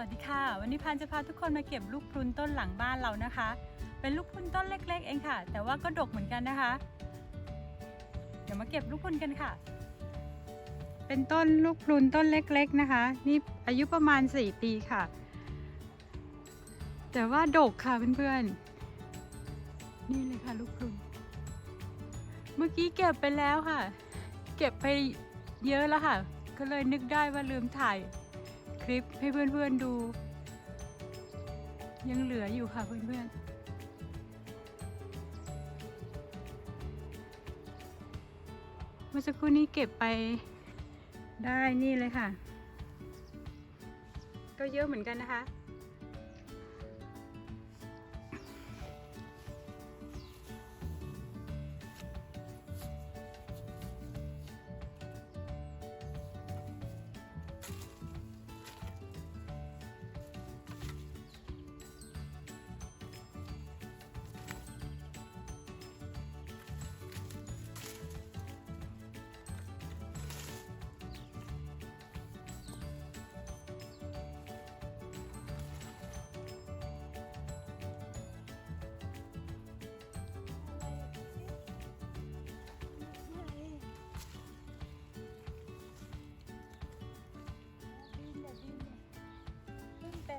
วัสดีค่ะ วันนี้พันจะพาทุกคนมาเก็บลูกพรุนต้นหลังบ้านเรานะคะ เป็นลูกพรุนต้นเล็ก ๆ เองค่ะ แต่ว่าก็ดกเหมือนกันนะคะ เดี๋ยวมาเก็บลูกพรุนกันค่ะ เป็นต้นลูกพรุนต้นเล็ก ๆนะคะ นี่อายุประมาณ 4 ปีค่ะ แต่ว่าดกค่ะเพื่อนๆ นี่เลยค่ะลูกพรุน เมื่อกี้เก็บไปแล้วค่ะ เก็บไปเยอะแล้วค่ะ ก็เลยนึกได้ว่าลืมถ่าย ลิปให้เพื่อนๆดู ยังเหลืออยู่ค่ะเพื่อนๆเมื่อสักครู่นี้เก็บไปได้นี่เลยค่ะ ก็เยอะเหมือนกันนะคะ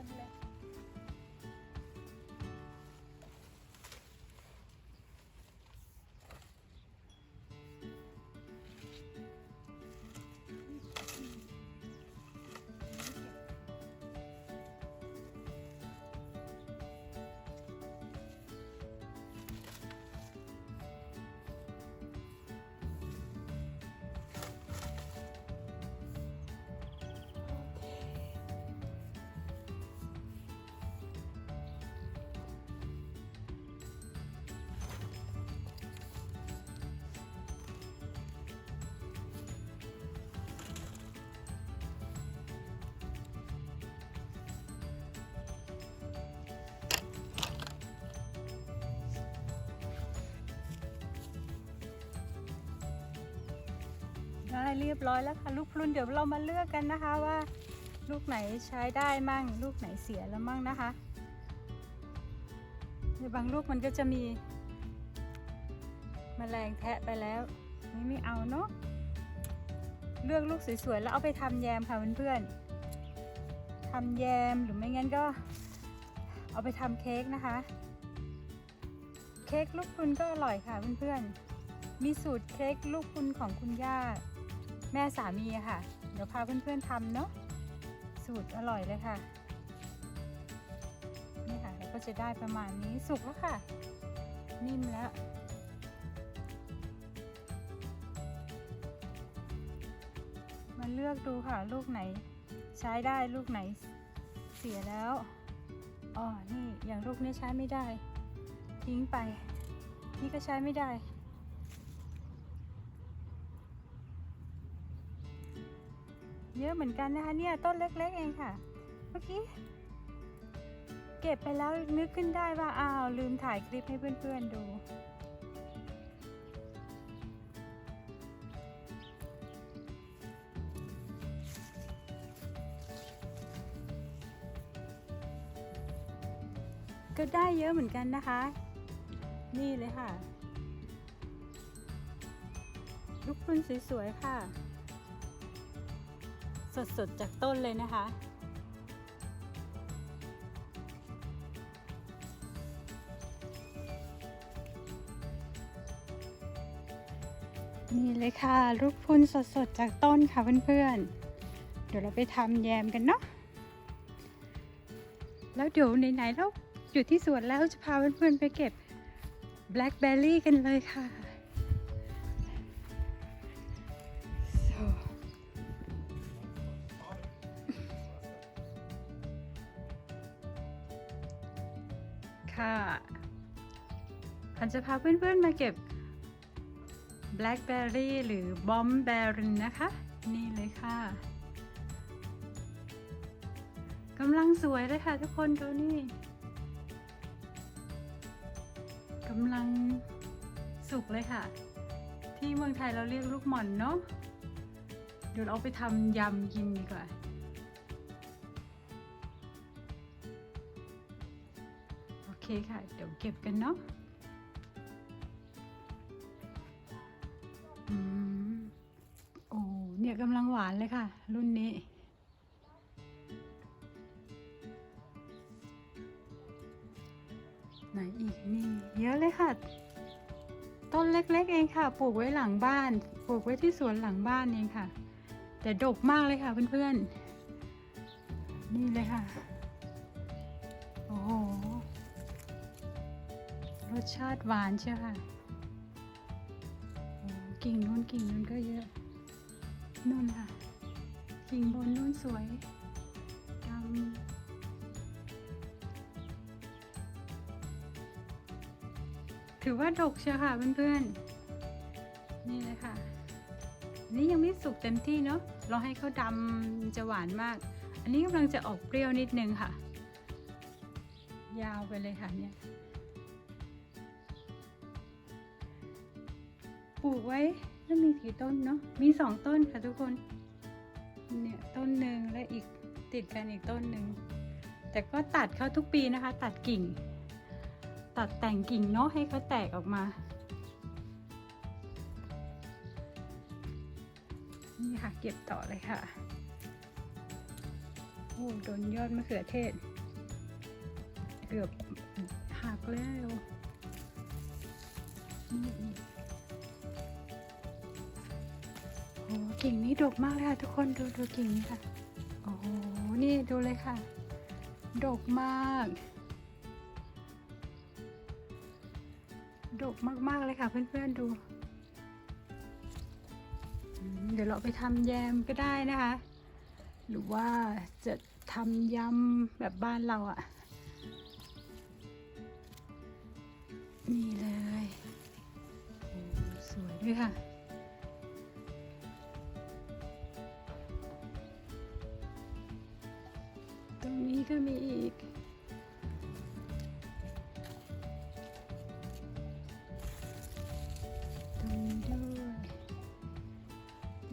เเลยได้เรียบร้อยแล้วค่ะลูกพรุนเดี๋ยวเรามาเลือกกันนะคะว่า ลูกไหนใช้ได้มั่ง ลูกไหนเสียแล้วมั่งนะคะในบางลูกมันก็จะมีมแมลงแทะไปแล้วนี่ไม่เอาเนาะเลือกลูกสวยๆแล้วเอาไปทำแยมค่ะเพื่อนๆทำแยมหรือไม่งั้นก็เอาไปทำเค้กนะคะ เค้กลูกพรุนก็อร่อยค่ะเพื่อนๆมีสูตรเค้กลูกคุณของคุณย่า แม่สามีค่ะ เดี๋ยวพาเพื่อนๆทำเนาะสูตรอร่อยเลยค่ะ นี่ค่ะก็จะได้ประมาณนี้สุกแล้วค่ะ นิ่มแล้วมาเลือกดูค่ะ ลูกไหนใช้ได้ลูกไหนเสียแล้วอ๋อนี่อย่างลูกนี้ใช้ไม่ได้ ทิ้งไป นี่ก็ใช้ไม่ได้ เยอะเหมือนกันนะคะเนี่ยต้นเล็ก ๆ เองค่ะ เมื่อกี้เก็บไปแล้วนึกขึ้นได้ว่าอ้าวลืมถ่ายคลิปให้เพื่อนๆดูก็ได้เยอะเหมือนกันนะคะ นี่เลยค่ะ ลูกพรุนสวยๆค่ะ สดๆจากต้นเลยนะคะ นี่เลยค่ะ ลูกพุนสดๆจากต้นค่ะเพื่อนๆ เดี๋ยวเราไปทำแยมกันเนาะแล้วเดี๋ยวไหนๆเราอยู่ที่สวนแล้วจะพาเพื่อนๆไปเก็บ blackberry กันเลยค่ะ ค่ะพันจะพาเพื่อนๆมาเก็บ blackberry หรือ bombberry นะคะ นี่เลยค่ะกำลังสวยเลยค่ะทุกคนดูนี่กำลังสุกเลยค่ะ ที่เมืองไทยเราเรียกลูกหม่อนเนาะเดี๋ยวเราเอาไปทำยำกินดีกว่า ค่ะ เดี๋ยวเก็บกันเนาะอืมโอ้เนี่ยกำลังหวานเลยค่ะ รุ่นนี้ไหนอีกนี่ เยอะเลยค่ะ ต้นเล็กๆเองค่ะ ปลูกไว้หลังบ้าน ปลูกไว้ที่สวนหลังบ้านเองค่ะ แต่ดกมากเลยค่ะเพื่อนๆ นี่เลยค่ะ โอ้โห รสชาติหวานเชียวค่ะ กิ่งนู้นกิ่งนู้นก็เยอะนู่นค่ะ กิ่งบนนู้นสวยดำถือว่าดกเชียวค่ะเพื่อนๆ นี่เลยค่ะนนี้ยังไม่สุกเต็มที่เนาะ เราให้เขาดำจะหวานมาก อันนี้กำลังจะออกเปรี้ยวนิดนึงค่ะ ยาวไปเลยค่ะเนี่ย ปลูกไว้แล้วมีกี่ต้นเนาะมีสองต้นค่ะทุกคนเนี่ยต้นหนึ่งและอีกติดกันอีกต้นหนึ่งแต่ก็ตัดเขาทุกปีนะคะ ตัดกิ่ง ตัดแต่งกิ่งเนาะให้เขาแตกออกมานี่ค่ะเก็บต่อเลยค่ะโอ้โดนยอดมะเขือเทศ เกือบหักแล้วนี่ กิ่งนี้ดกมากเลยค่ะ ทุกคนดูดูกิ่งนี้ค่ะ โอ้โห นี่ดูเลยค่ะ ดกมาก ดกมากๆเลยค่ะ เพื่อนๆดู เดี๋ยวเราไปทำแยมก็ได้นะคะ หรือว่าจะทำยำแบบบ้านเราอะ่ะ นี่เลย สวยด้วยค่ะ นี้ก็มีอีก ตรงนี้ด้วย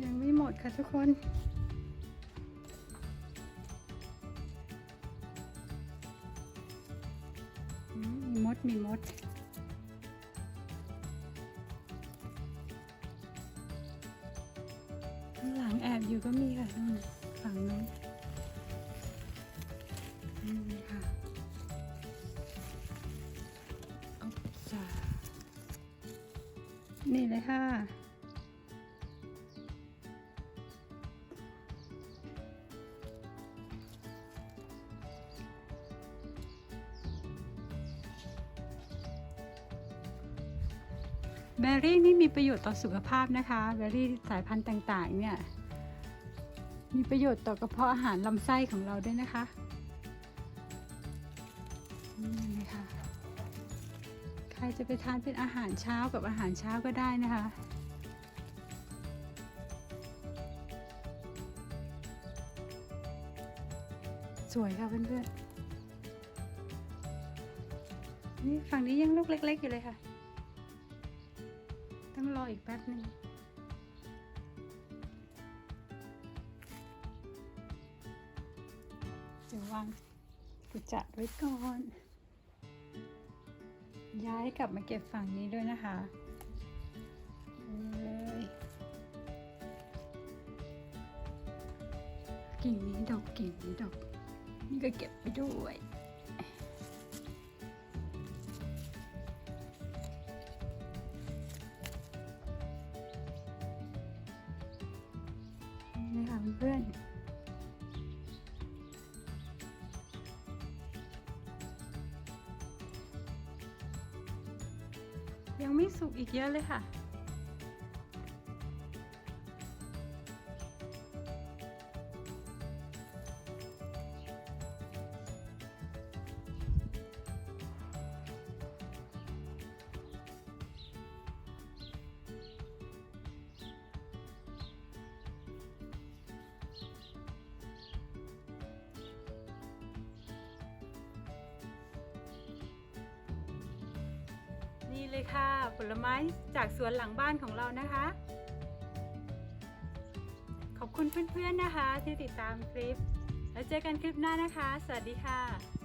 ยังไม่หมดค่ะทุกคนมีมด มีมดข้างหลังแอบอยู่ก็มีค่ะนู่นฝั่งนู้น นี่เลยค่ะ เบอร์รี่นี่มีประโยชน์ต่อสุขภาพนะคะ เบอร์รี่สายพันธุ์ต่างๆ เนี่ย มีประโยชน์ต่อกระเพาะอาหารลำไส้ของเราด้วยนะคะนี่เลยค่ะ ใครจะไปทานเป็นอาหารเช้ากับอาหารเช้าก็ได้นะคะ สวยค่ะเพื่อนๆนี่ฝั่งนี้ยังลูกเล็ก ๆ อยู่เลยค่ะ ต้องรออีกแป๊บหนึ่งเดี๋ยววางกุจัดไว้ก่อน ย้ายกลับมาเก็บฝั่งนี้ด้วยนะคะเลยกิ่งนี้ดอกกิ่งนี้ดอก นี่ก็เก็บไปด้วยนี่ค่ะเพื่อนๆ ยังไม่สุกอีกเยอะเลยค่ะ เลยค่ะ ผลไม้จากสวนหลังบ้านของเรานะคะ ขอบคุณเพื่อนๆนะคะที่ติดตามคลิป แล้วเจอกันคลิปหน้านะคะ สวัสดีค่ะ